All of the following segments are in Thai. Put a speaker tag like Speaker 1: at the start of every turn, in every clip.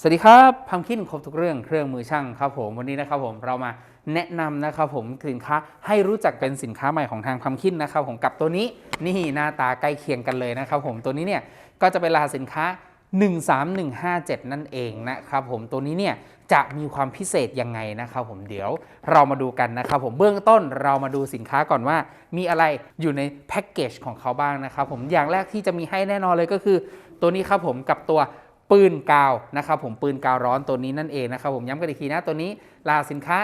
Speaker 1: สวัสดีครับพัมคินครบทุกเรื่องเครื่องมือช่างครับผมวันนี้นะครับผมเรามาแนะนำนะครับผมสินค้าให้รู้จักเป็นสินค้าใหม่ของทางพัมคินนะครับผมกับตัวนี้นี่หน้าตาใกล้เคียงกันเลยนะครับผมตัวนี้เนี่ยก็จะเป็นรหัสสินค้า 13157 นั่นเองนะครับผมตัวนี้เนี่ยจะมีความพิเศษยังไงนะครับผมเดี๋ยวเรามาดูกันนะครับผมเบื้องต้นเรามาดูสินค้าก่อนว่า มีอะไรอยู่ในแพ็กเกจของเขาบ้างนะครับผมอย่างแรกที่จะมีให้แน่นอนเลยก็คือ ตัวนี้ครับผมกับตัว ปืนกาวนะครับผมปืนกาวร้อนตัวนี้นั่นเองนะครับผมย้ำกันอีกทีนะตัวนี้รหัสสินค้า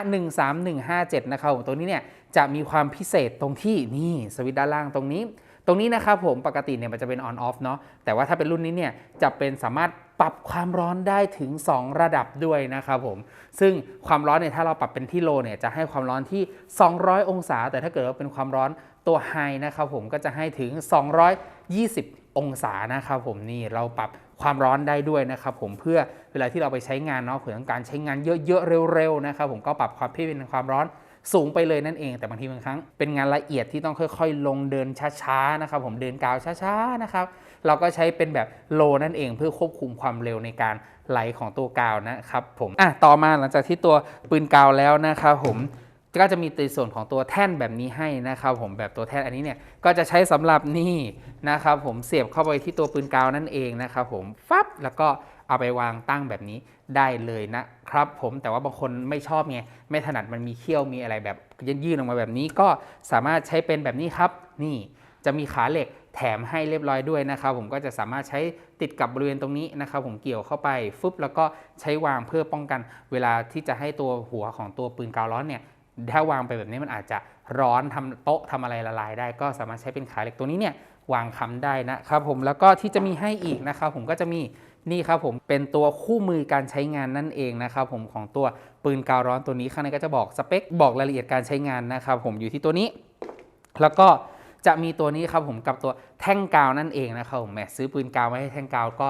Speaker 1: 13157นะครับผมตัวนี้เนี่ยจะมีความพิเศษตรงที่นี่สวิตช์ด้านล่างตรงนี้ ตรงนี้นะครับผมปกติเนี่ยมันจะเป็น on off เนาะแต่ว่าถ้าเป็นรุ่นนี้เนี่ยจะเป็นสามารถปรับความร้อนได้ถึง 2 ระดับด้วยนะครับผม ซึ่งความร้อนเนี่ยถ้าเราปรับเป็นที่โลเนี่ยจะให้ความร้อนที่ 200 องศา แต่ถ้าเกิดว่าเป็นความร้อนตัวไฮนะครับผมก็จะให้ถึง 220 องศานะครับผมนี่เราปรับความร้อนได้ด้วยนะครับผมเพื่อเวลาที่เราไปใช้งานเนาะเผื่อต้องการใช้งานเยอะๆเร็วๆนะครับผมก็ปรับความที่เป็นความร้อนสูงไปเลยนั่นเอง แต่บางทีบางครั้งเป็นงานละเอียดที่ต้องค่อย ๆ ลงเดินช้าๆนะครับผมเดินกาวช้าๆนะครับเราก็ใช้เป็นแบบโลนั่นเองเพื่อควบคุมความเร็วในการไหลของตัวกาวนะครับผมอะต่อมาหลังจากที่ตัวปืนกาวแล้วนะครับผม ก็จะมีในส่วนของตัวแท่นแบบนี้ให้นะครับผมแบบตัวแท่นอันนี้เนี่ยก็จะใช้สำหรับนี่นะครับผมเสียบเข้าไปที่ตัวปืนกาวนั่นเองนะครับผมฟับแล้วก็เอาไปวางตั้งแบบนี้ได้เลยนะครับผมแต่ว่าบางคนไม่ชอบไงไม่ถนัดมันมีเขี้ยวมีอะไรแบบยื่นๆออกมาแบบนี้ก็สามารถใช้เป็นแบบนี้ครับ นี่จะมีขาเหล็กแถมให้เรียบร้อยด้วยนะครับผมก็จะสามารถใช้ติดกับบริเวณตรงนี้นะครับผมเกี่ยวเข้าไปฟึบแล้วก็ใช้วางเพื่อป้องกัน เวลาที่จะให้ตัวหัวของตัวปืนกาวร้อนเนี่ย ถ้าวางไปแบบนี้มันอาจจะร้อนทำโต๊ะทำอะไรละลายได้ ก็สามารถใช้เป็นขาเหล็กตัวนี้เนี่ยวางค้ำได้นะครับผมแล้วก็ที่จะมีให้อีกนะครับผมก็จะมีนี่ครับผมเป็นตัวคู่มือการใช้งานนั่นเองนะครับผมของตัวปืนกาวร้อนตัวนี้ข้างในก็จะบอกสเปคบอกรายละเอียดการใช้งานนะครับผมอยู่ที่ตัวนี้ แล้วก็จะมีตัวนี้ครับผมกับตัวแท่งกาวนั่นเองนะครับผมแหมซื้อปืนกาวไว้ให้แท่งกาวก็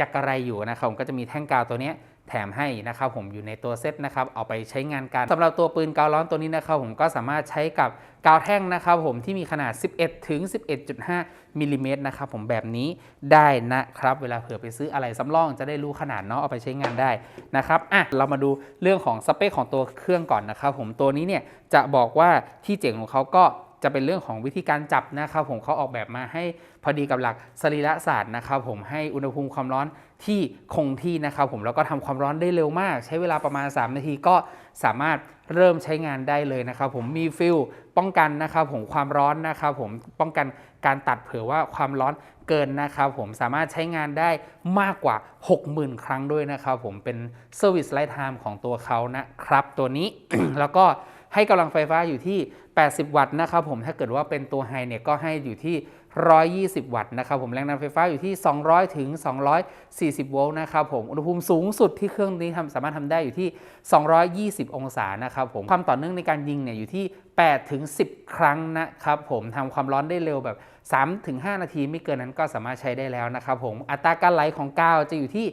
Speaker 1: จะกระไรอยู่นะครับผมก็จะมีแท่งกาวตัวนี้ แถมให้นะครับผมอยู่ในตัวเซตนะครับเอาไปใช้งานกันสำหรับตัวปืนกาวร้อนตัวนี้นะครับผมก็สามารถใช้กับกาวแท่งนะครับผมที่มีขนาด 11ถึง11.5มิลลิเมตรนะครับผมแบบนี้ได้นะครับ เวลาเผื่อไปซื้ออะไรสำรองจะได้รู้ขนาดเนาะเอาไปใช้งานได้นะครับอะเรามาดูเรื่องของสเปคของตัวเครื่องก่อนนะครับผมตัวนี้เนี่ยจะบอกว่าที่เจ๋งของเขาก็ จะเป็นเรื่องของวิธีการจับนะครับผมเขาออกแบบมาให้พอดีกับหลักสรีระศาสตร์นะครับผมให้อุณหภูมิความร้อนที่คงที่นะครับผมแล้วก็ทำความร้อนได้เร็วมาก ใช้เวลาประมาณ 3 นาทีก็สามารถเริ่มใช้งานได้เลยนะครับผมมีฟิลป้องกันนะครับผมความร้อนนะครับผมป้องกันการตัดเผื่อว่าความร้อนเกินนะครับผมสามารถใช้งานได้มากกว่า 60,000 ครั้งด้วยนะครับผมเป็น Service Lifetime ของตัวเขานะครับตัวนี้แล้วก็ ให้กำลังไฟฟ้าอยู่ที่ 80 วัตต์นะครับผมถ้าเกิดว่าเป็นตัวไฮเนี่ยก็ให้อยู่ที่ 120 วัตต์นะครับผมแรงดันไฟฟ้าอยู่ที่ 200 ถึง 240 โวลต์นะครับผมอุณหภูมิสูงสุดที่เครื่องนี้ทำสามารถทำได้อยู่ที่ 220 องศานะครับผมความต่อเนื่องในการยิงเนี่ยอยู่ที่ 8 ถึง 10 ครั้งนะครับผมทำความร้อนได้เร็วแบบ 3 ถึง 5 นาทีไม่เกินนั้นก็สามารถใช้ได้แล้วนะครับผมอัตราการไหลของกาวจะอยู่ที่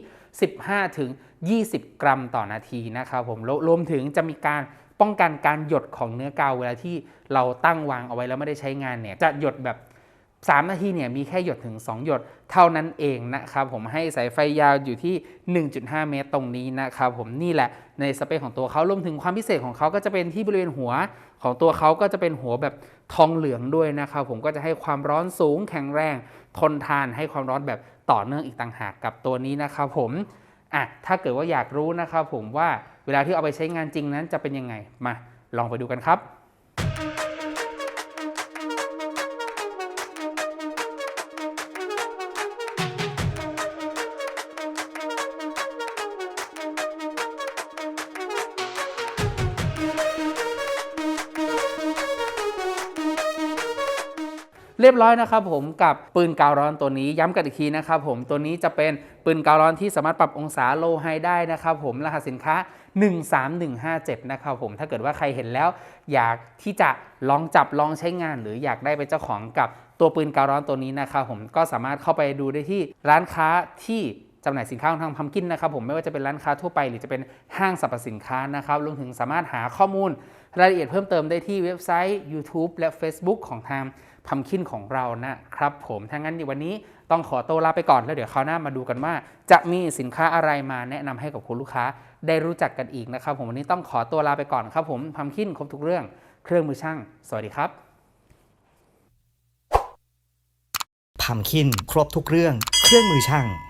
Speaker 1: 15 ถึง 20 กรัมต่อนาทีนะครับผมรวมถึงจะมีการ ป้องกันการหยดของเนื้อกาวเวลาที่เราตั้งวางเอาไว้แล้วไม่ได้ใช้งานเนี่ยจะหยดแบบ 3 นาทีเนี่ยมีแค่หยดถึง 2 หยดเท่านั้นเองนะครับผมให้สายไฟยาวอยู่ที่ 1.5 เมตรตรงนี้นะครับผมนี่แหละในสเปคของตัวเขารวมถึงความพิเศษของเขาก็จะเป็นที่บริเวณหัวของตัวเขาก็จะเป็นหัวแบบทองเหลืองด้วยนะครับผมก็จะให้ความร้อนสูงแข็งแรง ทนทานให้ความร้อนแบบต่อเนื่องอีกต่างหากกับตัวนี้นะครับผมอะถ้าเกิดว่าอยากรู้นะครับผมว่า เวลาที่เอาไปใช้งานจริงนั้นจะเป็นยังไง มาลองไปดูกันครับเรียบร้อยนะครับผมกับปืนกาวร้อนตัวนี้ย้ำกันอีกทีนะครับผมตัวนี้จะเป็นปืนกาวร้อนที่สามารถปรับองศาโลไฮได้นะครับผมรหัสสินค้า 13157 นะครับผมถ้าเกิดว่าใครเห็นแล้ว อยากที่จะลองจับลองใช้งาน หรืออยากได้เป็นเจ้าของกับตัวปืนกาวร้อนตัวนี้นะครับผมก็สามารถเข้าไปดูได้ที่ร้านค้าที่จำหน่ายสินค้าของทางพัมกินนะครับผมไม่ว่าจะเป็นร้านค้าทั่วไปหรือจะเป็นห้างสรรพสินค้านะครับรวมถึงสามารถหาข้อมูล รายละเอียดเพิ่มเติมได้ที่เว็บไซต์ YouTube และ Facebook ของทางพัมคินของเรานะครับผมถ้างั้นวันนี้ต้องขอตัวลาไปก่อนแล้วเดี๋ยวคราวหน้ามาดูกันว่า จะมีสินค้าอะไรมาแนะนำให้กับคุณลูกค้า ได้รู้จักกันอีกนะครับ ผมวันนี้ต้องขอตัวลาไปก่อนครับ ผมพัมคินครบทุกเรื่องเครื่องมือช่าง สวัสดีครับ
Speaker 2: พัมคินครบทุกเรื่องเครื่องมือช่าง